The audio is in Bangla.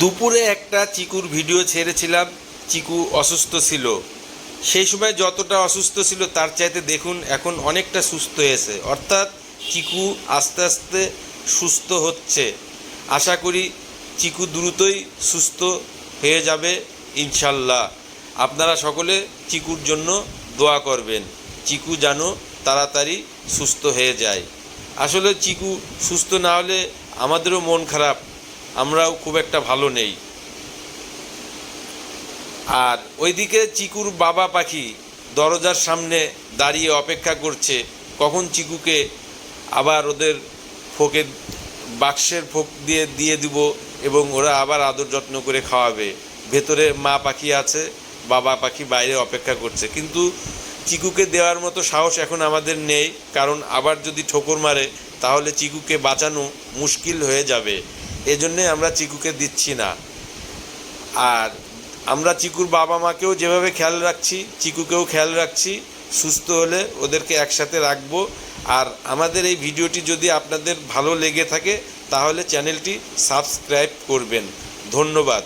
দুপুরে একটা চিকুর ভিডিও ছেড়েছিলাম, চিকু অসুস্থ ছিল। সেই সময় যতটা অসুস্থ ছিল তার চাইতে দেখুন এখন অনেকটা সুস্থ হয়েছে। অর্থাৎ চিকু আস্তে আস্তে সুস্থ হচ্ছে। আশা করি চিকু দ্রুতই সুস্থ হয়ে যাবে ইনশাল্লাহ। আপনারা সকলে চিকুর জন্য দোয়া করবেন। চিকু যেন তাড়াতাড়ি সুস্থ হয়ে যায়। আসলে চিকু সুস্থ না হলে আমাদেরও মন খারাপ। আমরাও খুব একটা ভালো নেই। আর ওইদিকে চিকুর বাবা পাখি দরজার সামনে দাঁড়িয়ে অপেক্ষা করছে, কখন চিকুকে আবার ওদের ফোকে, বাক্সের ফোক দিয়ে দিয়ে দিব এবং ওরা আবার আদর যত্ন করে খাওয়াবে। ভেতরে মা পাখি আছে, বাবা পাখি বাইরে অপেক্ষা করছে। কিন্তু চিকুকে দেওয়ার মতো সাহস এখন আমাদের নেই, কারণ আবার যদি ঠোকর মারে, তাহলে চিকুকে বাঁচানো মুশকিল হয়ে যাবে। এজন্যে আমরা চিকুকে দিচ্ছি না। আর আমরা চিকুর বাবা মাকেও যেভাবে খেয়াল রাখছি, চিকুকেও খেয়াল রাখছি, সুস্থ হলে ওদেরকে একসাথে রাখব। আর আমাদের এই ভিডিওটি যদি আপনাদের ভালো লেগে থাকে, তাহলে চ্যানেলটি সাবস্ক্রাইব করবেন। ধন্যবাদ।